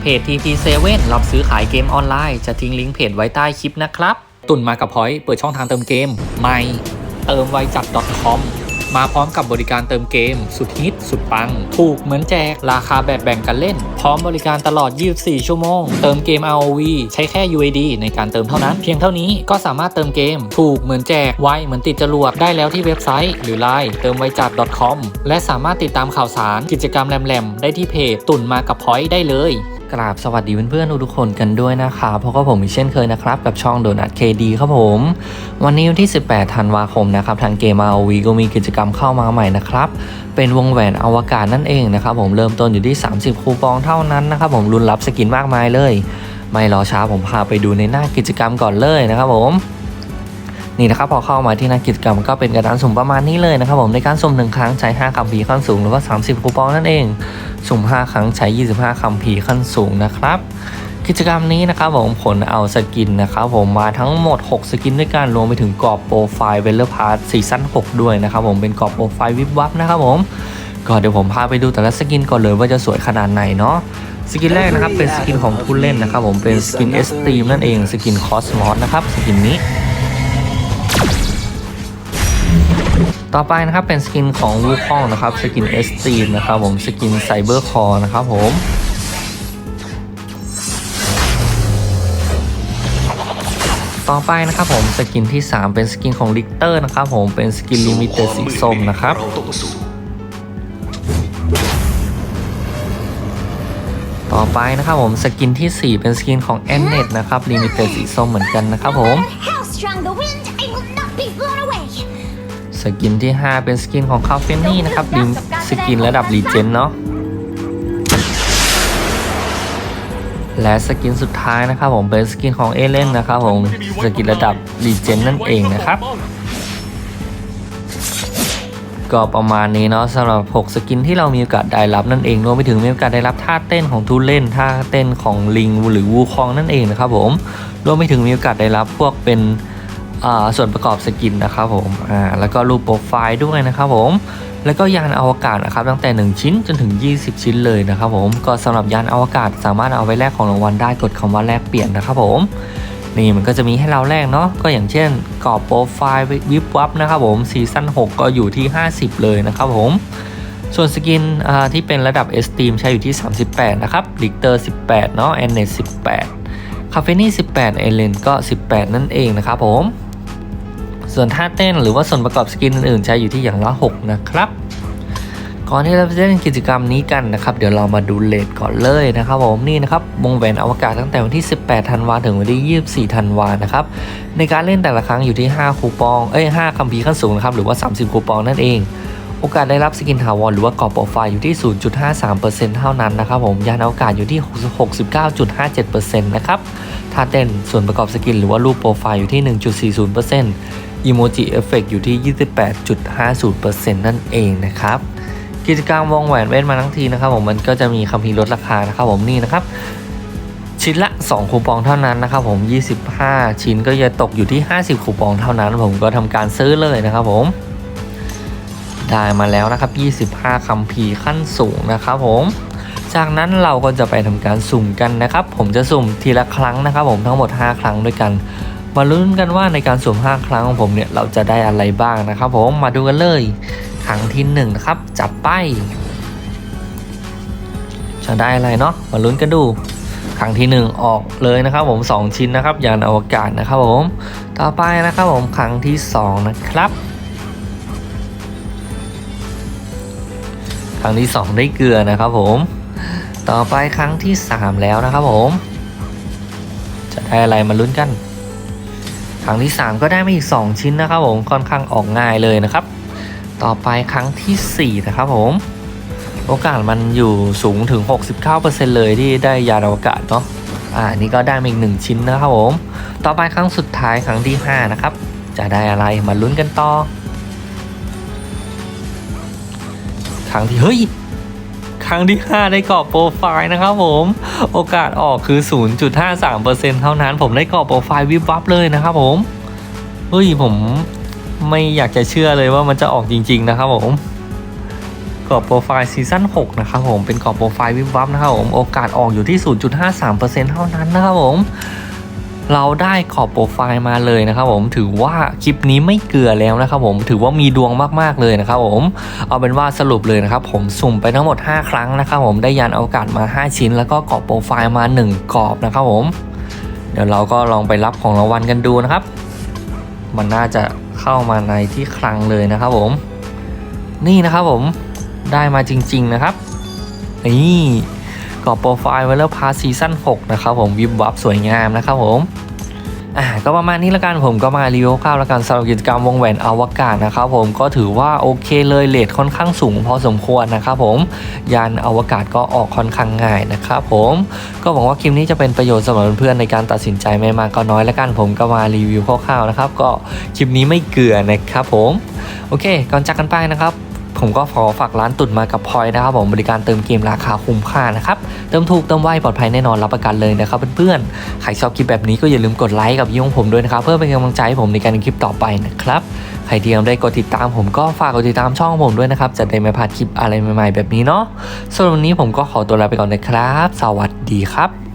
เพจ TP7 รับซื้อขายเกมออนไลน์ จะทิ้งลิงก์เพจไว้ใต้คลิปนะครับ ตุนมากับพอยต์เปิดช่องทางเติมเกมใหม่เติมไวจัด .com มาพร้อมกับบริการเติมเกม สุดฮิต สุดปัง ถูกเหมือนแจก ราคาแบบแบ่งกันเล่น พร้อมบริการตลอด 24 ชั่วโมง เติมเกม ROV ใช้แค่ UAD ในการเติมเท่านั้น เพียงเท่านี้ก็สามารถเติมเกม ถูกเหมือนแจก ไวเหมือนติดจรวดได้แล้วที่เว็บไซต์ หรือ Line เติมไวจัด .com และสามารถติดตามข่าวสารกิจกรรมแหลมๆ ได้ที่เพจตุ่นมากับพอยต์ได้เลย กราบสวัสดีเพื่อนๆทุกคนกันด้วยนะคะเพราะก็ผมอีกเช่นเคยนะครับ กับช่องโดนัทเคดีครับผม วันนี้วันที่ 18 ธันวาคมนะครับ ทางเกม ROV ก็มีกิจกรรมเข้ามาใหม่นะครับ เป็นวงแหวนอวกาศนั่นเองนะครับ ผมเริ่มต้นอยู่ที่ 30 คูปองเท่านั้นนะครับ ผมรุนรับสกินมากมายเลย ไม่รอช้าผมพาไปดูในหน้ากิจกรรมก่อนเลยนะครับผม นี่นะครับพอเข้ามาที่หน้ากิจกรรมก็เป็นกระดานสุ่มประมาณนี้เลยนะครับผมในการสุ่มหนึ่งครั้งใช้5คำผีขั้นสูงหรือว่า 30 คูปองนั่นเอง สุ่ม 5 ครั้งใช้ 25คำผีขั้นสูงนะครับกิจกรรมนี้นะครับผมผลเอาสกินนะครับผมมาทั้งหมด 6 สกินด้วยกันรวมไปถึงกรอบโปรไฟล์เวลเลอร์พาร์ซีซั่น6ด้วยนะครับผมเป็นกรอบโปรไฟล์วิบวับนะครับผมก็เดี๋ยวผมพาไปดูแต่ละสกินก่อนเลยว่าจะสวยขนาดไหนเนาะสกินแรกนะครับเป็นสกินของผู้เล่นนะครับผมเป็นสกินเอสตีมนั่นเองสกินคอสมอสนะครับสกินนี้ ต่อไปนะครับเป็นสกินของวูคองนะครับสกินเอสตีนะครับผมสกินไซเบอร์คอร์นะครับผมต่อไปนะครับผมสกินที่ 3 เป็นสกินของลิกเตอร์นะครับผมเป็นสกินลิมิเต็ดสีส้มนะครับ ต่อไปนะครับผมสกินที่ 4 เป็นสกินของแอนเน็ตนะครับลิมิเต็ดสีส้มเหมือนกันนะครับผม สกินที่ 5 เป็นสกินของคาเฟนี่นะครับลิมสกินระดับรีเจนเนาะและสกินสุดท้ายนะครับผมเป็นสกินของเอเลนนะครับผมสกินระดับรีเจนนั่นเองนะครับก็ประมาณนี้เนาะสำหรับ 6 สกินที่เรามีโอกาสได้รับนั่นเองรวมไปถึงมีโอกาสได้รับท่าเต้นของทูเล่นท่าเต้นของลิงหรือวูคองนั่นเองนะครับผมรวมไปถึงมีโอกาสได้รับพวกเป็นอ่า ส่วนประกอบสกินนะครับผมแล้วก็รูปโปรไฟล์ด้วยนะครับผมแล้วก็ยานอวกาศนะครับตั้งแต่ 1 ชิ้นจนถึง 20 ชิ้นเลยนะครับผมก็สำหรับยานอวกาศสามารถเอาไว้แลกของรางวัลได้กดคำว่าแลกเปลี่ยนนะครับผมนี่มันก็จะมีให้เราแลกเนาะก็อย่างเช่นกรอบโปรไฟล์วิบวับนะครับผมซีซั่น6 ก็อยู่ที่ 50 เลยนะครับผมส่วนสกินที่เป็นระดับ e s t e a m ใช้อยู่ที่ 38 นะครับลิกเตอร์ 18 เนาะแอนเนต18 คาเฟนี่ 18 เอเลนก็ 18 นั่นเองนะครับผม ส่วนท่าเต้นหรือว่าส่วนประกอบสกินอื่นๆ ใช้อยู่ที่อย่างละ 6 นะครับ ก่อนที่เราจะเล่นกิจกรรมนี้กันนะครับ เดี๋ยวเรามาดูเลทก่อนเลยนะครับผมนี่นะครับวงแหวนอวกาศตั้งแต่วันที่ 18 ธันวาถึงวันที่ 24 ธันวานะครับในการเล่นแต่ละครั้งอยู่ที่ 5 คูปองเอ้ย5คัมภีร์ขั้นสูงนะครับหรือว่า 30 คูปองนั่นเอง โอกาสได้รับสกินถาวรหรือว่ากรอบโปรไฟล์อยู่ที่ 0.53%เท่านั้นนะครับผมยานอวกาศอยู่ที่ 69.57%นะครับท่าเต้นส่วนประกอบสกินหรือว่ารูปโปรไฟล์อยู่ที่ 1.40%อีโมจิเอฟเฟกอยู่ที่ 28.50%นั่นเองนะครับกิจกรรมวงแหวนเว้นมาทั้งทีนะครับผมมันก็จะมีคัมภีร์ลดราคานะครับผมนี่นะครับชิ้นละ 2 คูปองเท่านั้นนะครับผม 25 ชิ้นก็จะตกอยู่ที่ 50 คูปองเท่านั้น ผมก็ทำการซื้อเลยนะครับผม ได้มาแล้วนะครับ 25 คัมภีร์ขั้นสูงนะครับผม จากนั้นเราก็จะไปทำการสุ่มกันนะครับ ผมจะสุ่มทีละครั้งนะครับ ผมทั้งหมด 5 ครั้งด้วยกัน มาลุ้นกันว่าในการสุ่ม 5 ครั้งของผมเนี่ยเราจะได้อะไรบ้างนะครับ ผมมาดูกันเลย ครั้งที่1นะครับจับไป จะได้อะไรเนาะมาลุ้นกันดูครั้งที่ 1 ออกเลยนะครับผม 2 ชิ้นนะครับยานอวกาศนะครับผม ต่อไปนะครับผมครั้งที่ 2 นะครับ รั้งที่ 2 ได้เกลือนะครับผม ต่อไปครั้งที่ 3 แล้วนะครับผม จะได้อะไรมาลุ้นกัน ครั้งที่ 3 ก็ได้มาอีก 2 ชิ้นนะครับผมค่อนข้างออกง่ายเลยนะครับ ต่อไปครั้งทีสี่4 นะครับผม โอกาสมันอยู่สูงถึง 69%เลยที่ได้ยานอวกาศเนาะอ่านี่ก็ได้มาอีกหนึ่งชิ้นนะครับผม ต่อไปครั้งสุดท้ายครั้งที่ 5 นะครับ จะได้อะไรมาลุ้นกันต่อ รั้งที่เฮ้ยครั้งที่ 5 ได้กรอบโปรไฟล์นะครับผม โอกาสออกคือ 0.53%เท่านั้น ผมได้กรอบโปรไฟล์วิบวับเลยนะครับผมเฮ้ยผมไม่อยากจะเชื่อเลยว่ามันจะออกจริง ๆ นะครับผมกรอบโปรไฟล์ซีซั่น6นะครับผมเป็นกรอบโปรไฟล์วิบวับนะครับผมโอกาสออกอยู่ที่ 0.53%เท่านั้นนะครับผม เราได้ขอบโปรไฟล์มาเลยนะครับผมถือว่าคลิปนี้ไม่เกลือแล้วนะครับผมถือว่ามีดวงมากๆเลยนะครับผมเอาเป็นว่าสรุปเลยนะครับผมสุ่มไปทั้งหมด 5 ครั้งนะครับผมได้ยานอวกาศมา 5 ชิ้น แล้วก็กรอบโปรไฟล์มา 1กรอบนะครับผมเดี๋ยวเราก็ลองไปรับของรางวัลกันดูนะครับ มันน่าจะเข้ามาในที่คลังเลยนะครับผม นี่นะครับผมได้มาจริง ๆนะครับนี่ กรอบโปรไฟล์ไวเลอร์พาซีซั่น6นะครับผมวิบวับสวยงามนะครับผมอ่าก็ประมาณนี้ละกันผมก็มารีวิวคร่าวๆละกันสำหรับกิจกรรมวงแหวนอวกาศนะครับผมก็ถือว่าโอเคเลยเลทค่อนข้างสูงพอสมควรนะครับผมยานอวกาศก็ออกค่อนข้างง่ายนะครับผมก็หวังว่าคลิปนี้จะเป็นประโยชน์สำหรับเพื่อนในการตัดสินใจไม่มากก็น้อยละกันผมก็มารีวิวคร่าวๆนะครับก็คลิปนี้ไม่เกลือนะครับผมโอเค ก่อนจากกันไปนะครับ ผมก็ขอฝากร้านตุ่นมากับพลอยนะครับผมบริการเติมเกมราคาคุ้มค่านะครับเติมถูกเติมไวปลอดภัยแน่นอนรับประกันเลยนะครับเพื่อนๆใครชอบคลิปแบบนี้ก็อย่าลืมกดไลค์กับยุ่งผมด้วยนะครับเพื่อเป็นกำลังใจให้ผมในการทำคลิปต่อไปนะครับใครที่ยังไม่ได้กดติดตามผมก็ฝากกดติดตามช่องผมด้วยนะครับจะได้ไม่พลาดคลิปอะไรใหม่ ๆ แบบนี้เนาะสำหรับวันนี้ผมก็ขอตัวลาไปก่อนนะครับ สวัสดีครับ